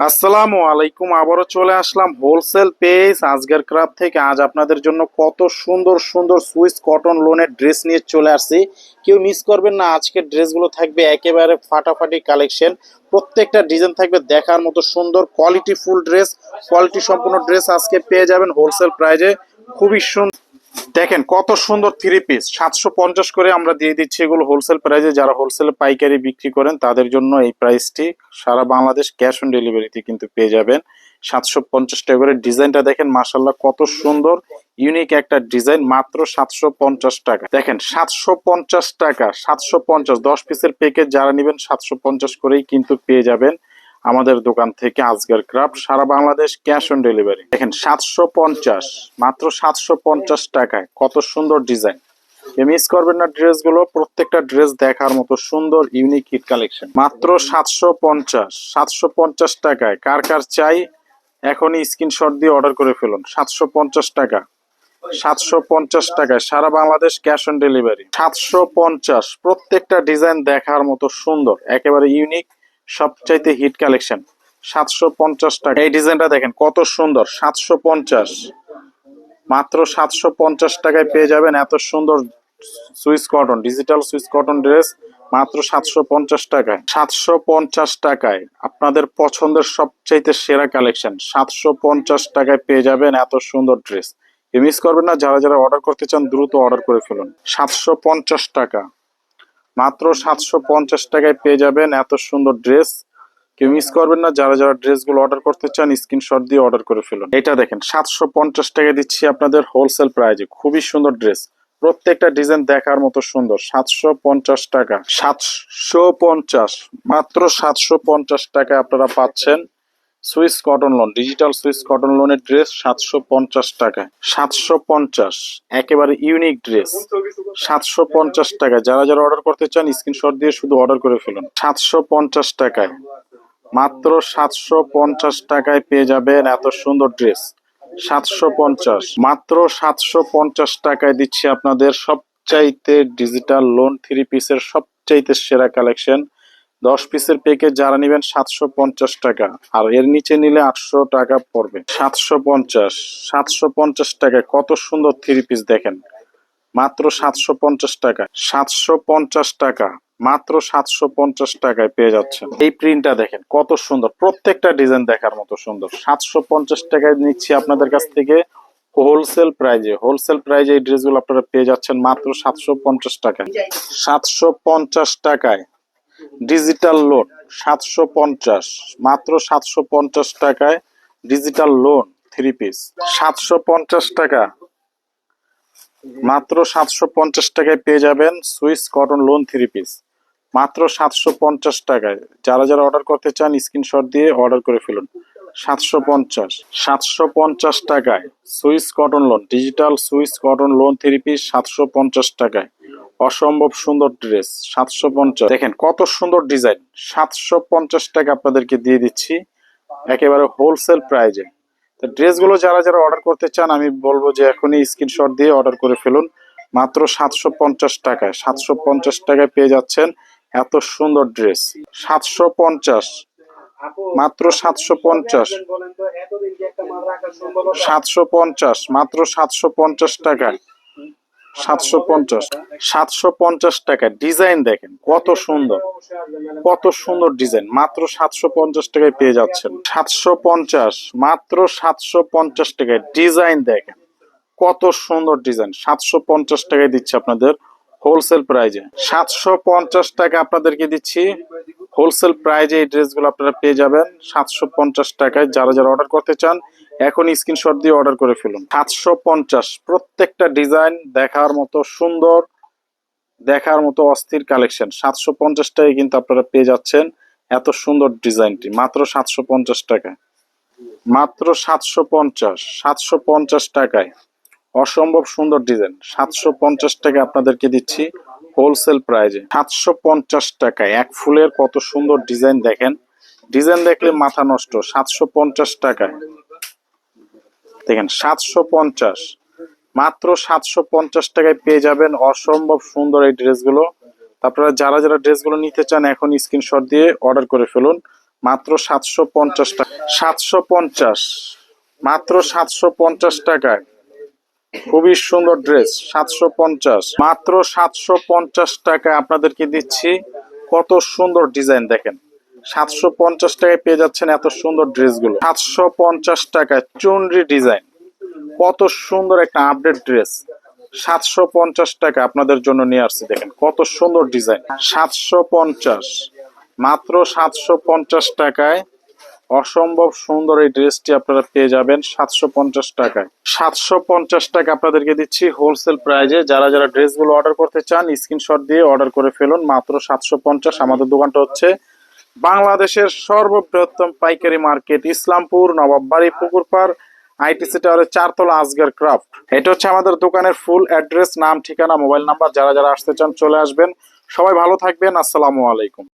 আসসালামু আলাইকুম, আবারও চলে আসলাম হোলসেল পেজ আজকের ক্রাফ থেকে আজ আপনাদের জন্য কত সুন্দর সুন্দর সুইস কটন লোনের ড্রেস নিয়ে চলে আসছি। কেউ মিস করবেন না আজকের ড্রেসগুলো থাকবে একেবারে ফাটাফাটি কালেকশন প্রত্যেকটা ডিজাইন থাকবে দেখার মতো সুন্দর কোয়ালিটি ফুল ড্রেস কোয়ালিটি সম্পূর্ণ ড্রেস আজকে পেয়ে যাবেন হোলসেল প্রাইজে খুবই সুন্দর দেখেন কত সুন্দর থ্রি পিস সাতশো পঞ্চাশ করে আমরা দিয়ে দিচ্ছি এগুলো হোলসেল প্রাইসে যারা হোলসেলে পাইকারি বিক্রি করেন, তাদের জন্য এই প্রাইসটি সারা বাংলাদেশ ক্যাশ অন ডেলিভারিতে কিন্তু পেয়ে যাবেন। সাতশো পঞ্চাশ টাকা করে ডিজাইনটা দেখেন মাসাল্লাহ কত সুন্দর ইউনিক একটা ডিজাইন, মাত্র সাতশো পঞ্চাশ টাকা। দেখেন, সাতশো পঞ্চাশ টাকা, সাতশো পঞ্চাশ, দশ পিসের প্যাকেজ যারা নেবেন, সাতশো পঞ্চাশ করেই কিন্তু পেয়ে যাবেন। আমাদের দোকান থেকে আজকের ক্রাফট, সারা বাংলাদেশ ক্যাশ অন ডেলিভারি। দেখেন, সাতশো পঞ্চাশ, মাত্র সাতশো পঞ্চাশ টাকায়। কত সুন্দর ডিজাইন। মিস করবেন না ড্রেসগুলো, প্রত্যেকটা ড্রেস দেখার মতো সুন্দর, ইউনিক হিট কালেকশন। মাত্র সাতশো পঞ্চাশ সাতশো পঞ্চাশ টাকায়। কার কার চাই, এখনই স্ক্রিনশট দিয়ে অর্ডার করে ফেলুন। সাতশো পঞ্চাশ টাকা। সাতশো পঞ্চাশ টাকায় সারা বাংলাদেশ ক্যাশ অন ডেলিভারি। সাতশো পঞ্চাশ, প্রত্যেকটা ডিজাইন দেখার মতো সুন্দর, একেবারে ইউনিক সবচাইতে হিট কালেকশন সাতশো পঞ্চাশ টাকা। এই ডিজাইনটা দেখেন, কত সুন্দর, সাতশো পঞ্চাশ। মাত্র সাতশো পঞ্চাশ টাকায় পেয়ে যাবেন এত সুন্দর Swiss cotton digital Swiss cotton dress মাত্র সাতশো পঞ্চাশ টাকায়। সাতশো পঞ্চাশ টাকায় আপনাদের পছন্দের সবচাইতে সেরা কালেকশন সাতশো পঞ্চাশ টাকায় পেয়ে যাবেন এত সুন্দর ড্রেস মিস করবেন না, যারা যারা অর্ডার করতে চান, দ্রুত অর্ডার করে ফেলুন। সাতশো পঞ্চাশ টাকা। মাত্র সাতশো পঞ্চাশ টাকায় পেয়ে যাবেন এত সুন্দর ড্রেস। কেউ মিস করবেন না, যারা যারা ড্রেসগুলো অর্ডার করতে চান স্ক্রিনশট দিয়ে অর্ডার করে ফেলুন। এটা দেখেন, সাতশো পঞ্চাশ টাকা দিচ্ছি আপনাদের হোলসেল প্রাইজে খুবই সুন্দর ড্রেস। প্রত্যেকটা ডিজাইন দেখার মতো সুন্দর, সাতশো পঞ্চাশ টাকা। সাতশো পঞ্চাশ, মাত্র সাতশো পঞ্চাশ টাকা আপনারা পাচ্ছেন। Swiss cotton lawn digital Swiss cotton লোনের ড্রেস সাতশো পঞ্চাশ টাকায়। সাতশো পঞ্চাশ, একেবারে ইউনিক ড্রেস সাতশো পঞ্চাশ টাকা যারা যারা অর্ডার করতে চান স্ক্রিনশট দিয়ে শুধু অর্ডার করে ফেলুন। সাতশো পঞ্চাশ টাকায়। মাত্র সাতশো পঞ্চাশ টাকায় পেয়ে যাবেন এত সুন্দর ড্রেস সাতশো পঞ্চাশ। মাত্র সাতশো পঞ্চাশ টাকায় দিচ্ছি আপনাদের সবচাইতে ডিজিটাল লোন থ্রি পিসের সবচাইতে সেরা কালেকশন দশ পিসের প্যাকেজ যারা নেবেন সাতশো পঞ্চাশ টাকা। আর এর নিচে নিলে আটশো টাকা পড়বে। সাতশো পঞ্চাশ। সাতশো পঞ্চাশ টাকায় কত সুন্দর থ্রি পিস দেখেন। মাত্র সাতশো পঞ্চাশ টাকা। সাতশো পঞ্চাশ টাকা। মাত্র সাতশো পঞ্চাশ টাকায় পেয়ে যাচ্ছেন। এই প্রিন্টটা দেখেন, কত সুন্দর। প্রত্যেকটা ডিজাইন দেখার মতো সুন্দর। সাতশো পঞ্চাশ টাকায় নিচ্ছি আপনাদের কাছ থেকে হোলসেল প্রাইজে হোলসেল প্রাইজে এই ড্রেসগুলো আপনারা পেয়ে যাচ্ছেন মাত্র সাতশো পঞ্চাশ টাকায়। সাতশো পঞ্চাশ টাকায়। ডিজিটাল লোন সাতশো পঞ্চাশ, মাত্র সাতশো পঞ্চাশ টাকায় ডিজিটাল লোন থ্রি পিস সাতশো পঞ্চাশ টাকা। মাত্র সাতশো পঞ্চাশ টাকায় পেয়ে যাবেন Swiss cotton lawn three piece মাত্র সাতশো পঞ্চাশ টাকায়। যারা যারা অর্ডার করতে চান স্ক্রিনশট দিয়ে অর্ডার করে ফেলুন। সাতশো পঞ্চাশ। সাতশো পঞ্চাশ টাকায় Swiss cotton lawn digital Swiss cotton lawn three piece সাতশো পঞ্চাশ টাকায়। অসম্ভব সুন্দর ড্রেস সাতশো পঞ্চাশ। দেখেন কত সুন্দর ডিজাইন সাতশো পঞ্চাশ টাকা আপনাদেরকে দিয়ে দিচ্ছি, একেবারে হোলসেল প্রাইজে তো ড্রেসগুলো যারা যারা অর্ডার করতে চান, আমি বলব যে এখনই স্ক্রিনশট দিয়ে অর্ডার করে ফেলুন। মাত্র সাতশো পঞ্চাশ টাকায়, সাতশো পঞ্চাশ টাকায় পেয়ে যাচ্ছেন এত সুন্দর ড্রেস সাতশো পঞ্চাশ, মাত্র সাতশো পঞ্চাশ। সাতশো পঞ্চাশ, মাত্র সাতশো পঞ্চাশ টাকায়। সাতশো পঞ্চাশ। সাতশো পঞ্চাশ টাকা। ডিজাইন দেখেন, কত সুন্দর। কত সুন্দর ডিজাইন। মাত্র সাতশো পঞ্চাশ টাকায় পেয়ে যাচ্ছেন। সাতশো পঞ্চাশ, মাত্র সাতশো পঞ্চাশ টাকায় ডিজাইন দেখেন। কত সুন্দর ডিজাইন। সাতশো পঞ্চাশ টাকায় দিচ্ছে আপনাদের হোলসেল প্রাইজে। সাতশো পঞ্চাশ টাকা আপনাদেরকে দিচ্ছি হোলসেল প্রাইজে এই ড্রেসগুলো আপনারা পেয়ে যাবেন সাতশো পঞ্চাশ টাকায়। যারা যারা অর্ডার করতে চান এখন স্ক্রিনশট দিয়ে অর্ডার করে ফেলুন। সাতশো পঞ্চাশ, প্রত্যেকটা ডিজাইন দেখার মতো সুন্দর, দেখার মতো অস্থির কালেকশন। সাতশো পঞ্চাশ টাকায় কিন্তু আপনারা পেয়ে যাচ্ছেন এত সুন্দর ডিজাইনটি। মাত্র সাতশো পঞ্চাশ টাকায়। মাত্র সাতশো পঞ্চাশ সাতশো পঞ্চাশ টাকায়। অসম্ভব সুন্দর ডিজাইন। সাতশো পঞ্চাশ টাকা আপনাদেরকে দিচ্ছি। হোলসেল প্রাইজে সাতশো পঞ্চাশ টাকায়। এক ফুলের কত সুন্দর ডিজাইন দেখেন। ডিজাইন দেখলে মাথা নষ্ট। সাতশো পঞ্চাশ টাকায়। দেখেন, সাতশো পঞ্চাশ। মাত্র সাতশো পঞ্চাশ টাকায় পেয়ে যাবেন অসম্ভব সুন্দর এই ড্রেসগুলো। আপনারা যারা যারা ড্রেসগুলো নিতে চান, এখন স্ক্রিনশট দিয়ে অর্ডার করে ফেলুন। মাত্র সাতশো পঞ্চাশ টাকা সাতশো পঞ্চাশ। মাত্র সাতশো পঞ্চাশ টাকায়। খুবই সুন্দর ড্রেস সাতশো পঞ্চাশ। মাত্র সাতশো পঞ্চাশ টাকায় আপনাদেরকে দিচ্ছি। কত সুন্দর ডিজাইন দেখেন। সাতশো পঞ্চাশ টাকায় পেয়ে যাচ্ছেন এত সুন্দর ড্রেসগুলো সাতশো পঞ্চাশ টাকায় চুনরি ডিজাইন কত সুন্দর একটা আপডেট ড্রেস সাতশো পঞ্চাশ টাকা আপনাদের জন্য নিয়ে আসছি দেখেন, কত সুন্দর ডিজাইন সাতশো পঞ্চাশ। মাত্র সাতশো পঞ্চাশ টাকায় অসম্ভব সুন্দর এই ড্রেসটি আপনারা পেয়ে যাবেন সাতশো পঞ্চাশ টাকায়। সাতশো পঞ্চাশ টাকা আপনাদেরকে দিচ্ছি হোলসেল প্রাইজে যারা যারা ড্রেসগুলো অর্ডার করতে চান স্ক্রিনশট দিয়ে অর্ডার করে ফেলুন। মাত্র সাতশো পঞ্চাশ। আমাদের দোকানটা হচ্ছে বাংলাদেশের সর্ববৃহত্তম পাইকারি মার্কেট, ইসলামপুর, নবাববাড়ি, পুকুরপাড় আইটিসি টাওয়ারের চারতলা আজগার ক্রাফট। এটা হচ্ছে আমাদের দোকানের ফুল অ্যাড্রেস নাম, ঠিকানা মোবাইল নাম্বার যারা যারা আসতে চান চলে আসবেন। সবাই ভালো থাকবেন। আসসালামু আলাইকুম।